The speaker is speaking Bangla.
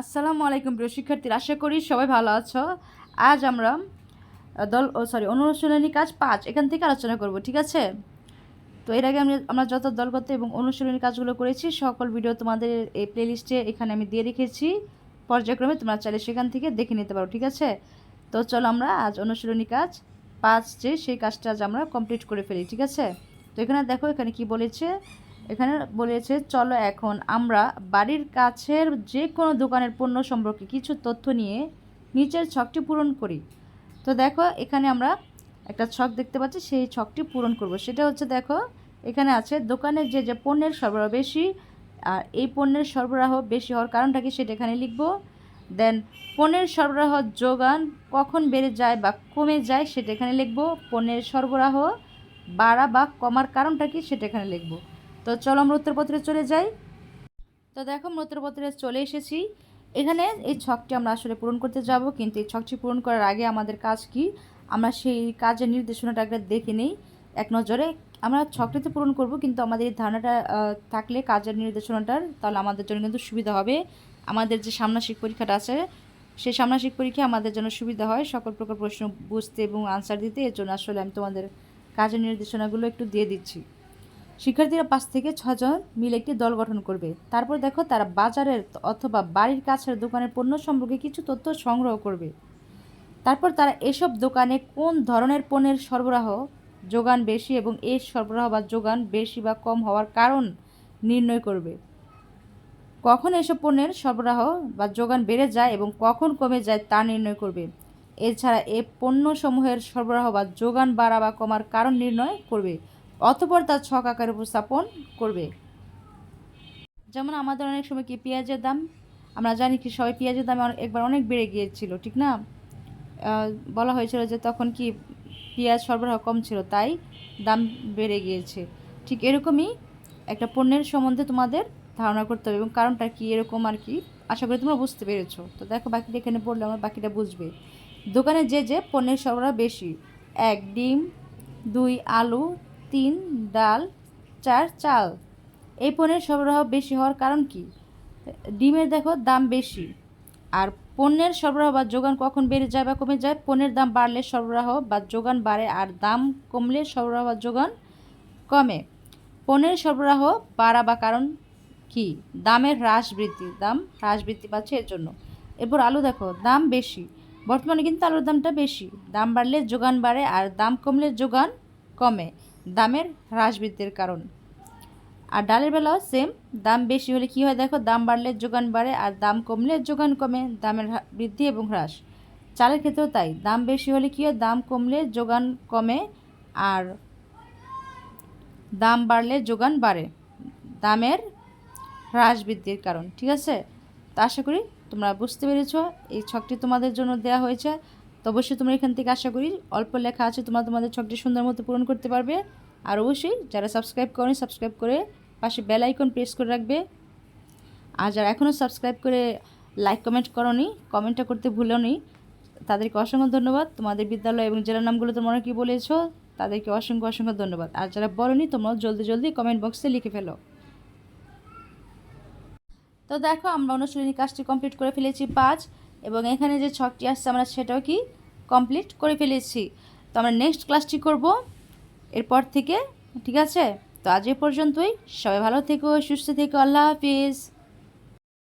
আসসালামু আলাইকুম প্রিয় শিক্ষার্থীরা, আশা করি সবাই ভালো আছো। আজ আমরা দল, ও সরি অনুশীলনী কাজ পাঁচ, এখান থেকে আলোচনা করব, ঠিক আছে? তো এর আগে আমি, আমরা যত দলগত এবং অনুশীলনী কাজগুলো করেছি, সকল ভিডিও তোমাদের এই প্লেলিস্টে এখানে আমি দিয়ে রেখেছি। পর্যায়ক্রমে তোমরা চাইলে সেখান থেকে দেখে নিতে পারো, ঠিক আছে? তো চলো আমরা আজ অনুশীলনী কাজ পাঁচ যে, সেই কাজটা আজ আমরা কমপ্লিট করে ফেলি, ঠিক আছে? তো এখানে দেখো, এখানে কি বলেছে? এখানে বলেছে, চলো এখন আমরা বাড়ির কাছের যে কোনো দোকানের পণ্য সম্পর্কে কিছু তথ্য নিয়ে নিচের ছকটি পূরণ করি। তো দেখো, এখানে আমরা একটা ছক দেখতে পাচ্ছি, সেই ছকটি পূরণ করব। সেটা হচ্ছে, দেখো, এখানে আছে দোকানের যে যে পণ্যের সরবরাহ বেশি, আর এই পণ্যের সরবরাহ বেশি হওয়ার কারণটা কি? সেটা এখানে লিখব। দেন, পণ্যের সরবরাহ যোগান কখন বেড়ে যায় বা কমে যায়? সেটা এখানে লিখব। পণ্যের সরবরাহ বাড়া বা কমার কারণটা কি? সেটা এখানে লিখব। তো চলো আমরা উত্তরপত্রে চলে যাই। তো দেখো, আমরা উত্তরপত্রে চলে এসেছি। এখানে এই ছকটি আমরা আসলে পূরণ করতে যাব, কিন্তু এই ছকটি পূরণ করার আগে আমাদের কাজ কি? আমরা সেই কাজের নির্দেশনাটা একটা দেখে নিই, এক নজরে। আমরা ছকটিতে পূরণ করব, কিন্তু আমাদের এই ধারণাটা থাকলে কাজের নির্দেশনাটার, তাহলে আমাদের জন্য কিন্তু সুবিধা হবে। আমাদের যে সামনাসিক পরীক্ষাটা আছে, সেই সামনাসিক পরীক্ষা আমাদের জন্য সুবিধা হয়। সকল প্রকার প্রশ্ন বুঝতে এবং আনসার দিতে, এর জন্য আসলে আমি তোমাদের কাজের নির্দেশনাগুলো একটু দিয়ে দিচ্ছি। শিক্ষার্থীরা পাঁচ থেকে ছজন মিলে একটি দল গঠন করবে। তারপর দেখো তারা বাজারের অথবা বাড়ির কাছের দোকানের পণ্য সম্পর্কে কিছু তথ্য সংগ্রহ করবে। তারপর তারা এসব দোকানে কোন ধরনের পণ্যের সরবরাহ যোগান বেশি এবং এর সরবরাহ বা যোগান বেশি বা কম হওয়ার কারণ নির্ণয় করবে। কখন এসব পণ্যের সরবরাহ বা যোগান বেড়ে যায় এবং কখন কমে যায় তা নির্ণয় করবে। এছাড়া এ পণ্যসমূহের সরবরাহ বা যোগান বাড়া বা কমার কারণ নির্ণয় করবে। অতপর তার ছক আকারে উপস্থাপন করবে। যেমন আমাদের অনেক সময় কি পেঁয়াজের দাম, আমরা জানি কি সবাই পেঁয়াজের দাম একবার অনেক বেড়ে গিয়েছিল, ঠিক না? বলা হয়েছিল যে তখন কি পেঁয়াজ সরবরাহ কম ছিল, তাই দাম বেড়ে গিয়েছে। ঠিক এরকমই একটা পণ্যের সম্বন্ধে তোমাদের ধারণা করতে হবে এবং কারণটা কি, এরকম আর কি, আশা করি তোমরা বুঝতে পেরেছ। তো দেখো, বাকিটা এখানে পড়লে আমার বাকিটা বুঝবে। দোকানে যে যে পণ্যের সরবরাহ বেশি, এক, ডিম, দুই, আলু তিন, ডাল, চার, চাল। এই পণ্যের সরবরাহ বেশি হওয়ার কারণ কি? ডিমের দেখো দাম বেশি। আর পণ্যের সরবরাহ বা যোগান কখন বেড়ে যায় বা কমে যায়? পণ্যের দাম বাড়লে সরবরাহ বা যোগান বাড়ে আর দাম কমলে সরবরাহ বা যোগান কমে। পণ্যের সরবরাহ বাড়া বা কারণ কি? দামের হ্রাস বৃদ্ধি, দাম হ্রাস বৃদ্ধি পাচ্ছে এর জন্য। এরপর আলু দেখো, দাম বেশি। বর্তমানে কিন্তু আলুর দামটা বেশি। দাম বাড়লে যোগান বাড়ে আর দাম কমলে যোগান কমে। দামের হ্রাস বৃদ্ধির কারণ। আর ডালের বেলাও সেম দাম বেশি হলে কি হয় দেখো? দাম বাড়লে যোগান বাড়ে, আর দাম কমলে যোগান কমে দামের বৃদ্ধি এবং হ্রাস। চালের ক্ষেত্রেও তাই, দাম বেশি হলে কি হয়? দাম কমলে যোগান কমে, আর দাম বাড়লে যোগান বাড়ে। দামের হ্রাস বৃদ্ধির কারণ, ঠিক আছে? তো আশা করি তোমরা বুঝতে পেরেছ। এই ছকটি তোমাদের জন্য দেওয়া হয়েছে। তো অবশ্যই তোমরা এখান থেকে আশা করি অল্প লেখা আছে, তোমরা তোমাদের ছকটি সুন্দর মতো পূরণ করতে পারবে। আর অবশ্যই যারা সাবস্ক্রাইব করেনি সাবস্ক্রাইব করে পাশে বেল আইকন প্রেস করে রাখবে। আর যারা এখনও সাবস্ক্রাইব করে লাইক কমেন্ট করনি কমেন্টটা করতে ভুলোনি তাদেরকে অসংখ্য ধন্যবাদ। তোমাদের বিদ্যালয় এবং জেলার নামগুলো তোমরা কি বলেছ, তাদেরকে অসংখ্য অসংখ্য ধন্যবাদ। আর যারা বলনি তোমরা জলদি জলদি কমেন্ট বক্সে লিখে ফেলো। তো দেখো, আমরা অনুশীলনী কাজটি কমপ্লিট করে ফেলেছি পাঁচ। এবং এখানে যে ছকটি আসছে, আমরা সেটাও কি কমপ্লিট করে ফেলেছি। তো আমরা নেক্সট ক্লাসটি করব। এরপর থেকে, ঠিক আছে? তো আজ এ পর্যন্তই। সবাই ভালো থেকো, সুস্থ থেকো, আল্লাহ হাফিজ।